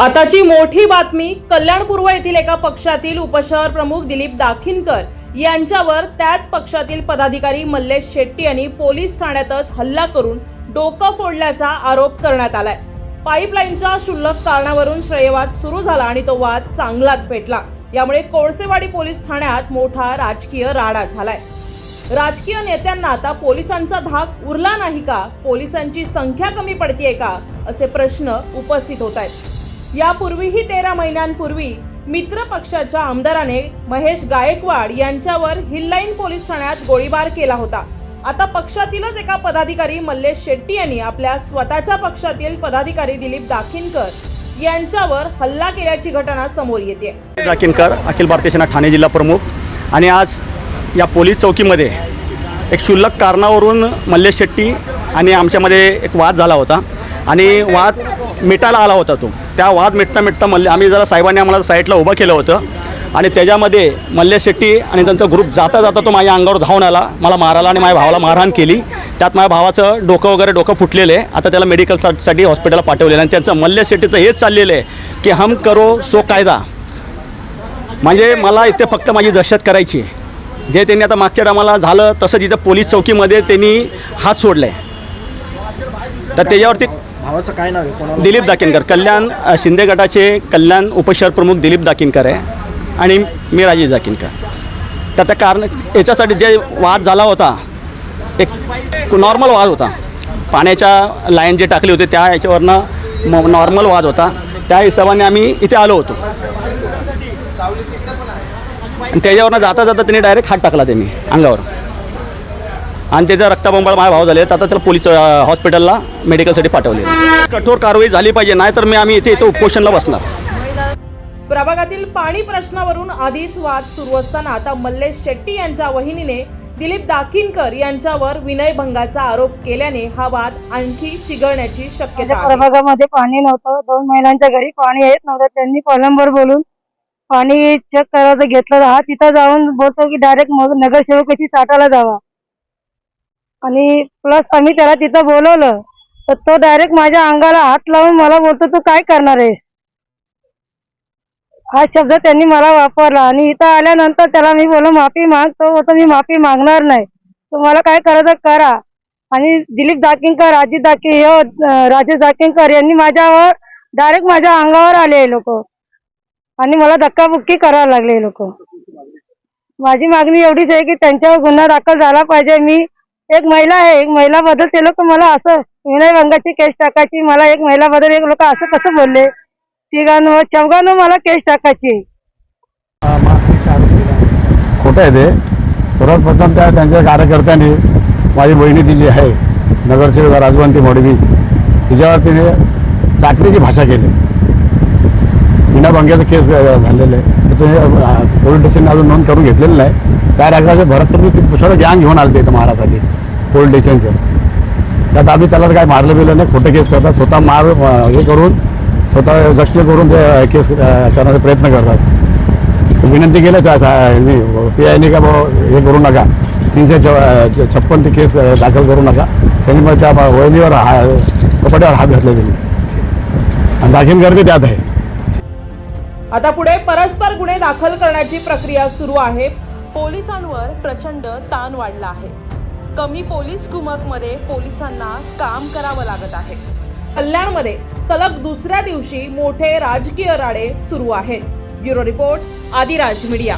आताची मोठी बातमी कल्याण पूर्व येथील एका पक्षातील उपशहर प्रमुख दिलीप दाखिनकर यांच्यावर त्याच पक्षातील पदाधिकारी मल्लेश शेट्टी यांनी पोलीस ठाण्यातच हल्ला करून डोकं फोडल्याचा आरोप करण्यात आलाय. पाईपलाईनच्या क्षुल्लक कारणावरून श्रेयवाद सुरू झाला आणि तो वाद चांगलाच पेटला. यामुळे कोळसेवाडी पोलीस ठाण्यात मोठा राजकीय राडा झालाय. राजकीय नेत्यांना आता पोलिसांचा धाक उरला नाही का? पोलिसांची संख्या कमी पडतीये का? असे प्रश्न उपस्थित होत आहेत. यापूर्वीही तेरा महिन्यांपूर्वी मित्र पक्षाच्या आमदाराने महेश गायकवाड यांच्यावर हिल्लाईन पोलीस ठाण्यात गोळीबार केला होता. आता पक्षातीलच एका पदाधिकारी मल्लेश शेट्टी यांनी आपल्या स्वतःच्या पक्षातील पदाधिकारी दिलीप दाखिनकर यांच्यावर हल्ला केल्याची घटना समोर येते. दाखिनकर अखिल भारतीय सेना ठाणे जिल्हा प्रमुख आणि आज या पोलीस चौकीमध्ये एक क्षुल्लक कारणावरून मल्लेश शेट्टी आणि आमच्यामध्ये एक वाद झाला होता आणि वाद मिटायला आला होता तो. त्या वाद मिटता मिटता मल्ले आम्ही जरा साहेबांनी आम्हाला साईडला उभं केलं होतं. आणि त्याच्यामध्ये मल्ले शेट्टी आणि त्यांचा ग्रुप जाता जाता तो माझ्या अंगावर धावून आला. मला मारायला आणि माझ्या भावाला मारहाण केली. त्यात माझ्या भावाचं डोकं वगैरे डोकं फुटलेलं. आहे आता त्याला मेडिकलसाठी हॉस्पिटलला पाठवलेलं. आहे आणि त्यांचं मल्ले शेट्टीचं हेच चाललेलं आहे की हम करो सो कायदा. म्हणजे मला इथे फक्त माझी दहशत करायची आहे. जे त्यांनी आता मागच्या टायमाला झालं तसं तिथं पोलीस चौकीमध्ये त्यांनी हात सोडले तर त्याच्यावरती भावाचं काय नाव आहे? कोणाला? दिलीप दाकिनकर. कल्याण अ, शिंदे गटाचे कल्याण उपशहर प्रमुख दिलीप दाकिनकर आहे आणि मी राजेश दाकिनकर. तर त्या कारण याच्यासाठी जे वाद झाला होता एक नॉर्मल वाद होता. पाण्याच्या लाईन जे टाकली होती त्या याच्यावरनं म नॉर्मल वाद होता. त्या हिशोबाने आम्ही इथे आलो होतो. आणि त्याच्यावरनं जाता जाता त्यांनी डायरेक्ट हात टाकला त्यांनी अंगावर. आणि त्याचा रक्ताबंबाळ माझा भाव झाले तर आता त्याला पोलीस हॉस्पिटलला मेडिकलसाठी पाठवले. कठोर कारवाई झाली पाहिजे नाही तर मी आम्ही इथे इथे उपोषणला बसणार. प्रभागातील पाणी प्रश्नावरून आधीच वाद सुरू असताना आता मल्लेश शेट्टी यांच्या वहिनीने दिलीप दाखिनकर यांच्यावर विनयभंगाचा आरोप केल्याने हा वाद आणखी चिघळण्याची शक्यता माझ्या आहे प्रभागामध्ये पाणी नव्हतं. दोन महिलांच्या घरी पाणी येत नव्हतं. त्यांनी कॉलमवर बोलून पाणी चेक करायचं घेतलं. हा तिथं जाऊन बोलतो की डायरेक्ट नगरसेवकाची चाटाला जावा. आणि प्लस आम्ही त्याला तिथं बोलवलं तर तो डायरेक्ट माझ्या अंगाला हात लावून मला बोलतो तू काय करणार आहे हा शब्द त्यांनी मला वापरला आणि इथं आल्यानंतर त्याला मी बोललो माफी मागतो होतो मी माफी मागणार नाही. तुम्हाला काय करायचं करा. आणि दिलीप दाकिंकर अजित दाकी हे राजेश दाकिंकर यांनी माझ्यावर डायरेक्ट माझ्या अंगावर आले लोक. आणि मला धक्काबुक्की करायला लागले लोक. माझी मागणी एवढीच आहे की त्यांच्यावर गुन्हा दाखल झाला पाहिजे. मी एक महिला आहे एक महिला बद्दल ते लोक मला असं विनयभंगाची केस टाकायची मला एक महिला बद्दल एक लोक असं कसं बोलले? तिघांवर चौघांवर मला केस टाकायची. खोटं आहे ते? सर्वात प्रथम त्या त्यांच्या कार्यकर्त्यांनी माझी बहिणी ती जी आहे नगरसेविका राजवंती मोडवी. तिच्यावर तिने चाकरीची भाषा केली. विनाभंग्याचं केस झालेला झालेलं आहे. तर पोलीस स्टेशनने अजून नोंद करून घेतलेलं नाही. काय राखायचं भरत तुम्ही ती गॅंग घेऊन आले इथं महाराजसाठी पोलीस स्टेशनचं त्यात आम्ही त्याला काय मारलं बिरलं नाही खोटं केस करतात. स्वतः मार हे करून स्वतः जखमी करून ते केस करण्याचा प्रयत्न करतात. विनंती केलं पी आयने का हे करू नका. तीनशे छ- छप्पन ती केस दाखल करू नका. त्यांनी मग त्या वहिनीवर हा कपड्यावर हात घातला त्यांनी. आणि दाखील गर्दी त्यात आहे. आता पुढे परस्पर गुन्हे दाखल करण्याची प्रक्रिया सुरू आहे. पोलिसांवर प्रचंड ताण वाढला आहे. कमी पोलीस कुमकमध्ये पोलिसांना काम करावं लागत आहे. कल्याणमध्ये सलग दुसऱ्या दिवशी मोठे राजकीय राडे सुरू आहेत. Bureau report Adiraj media.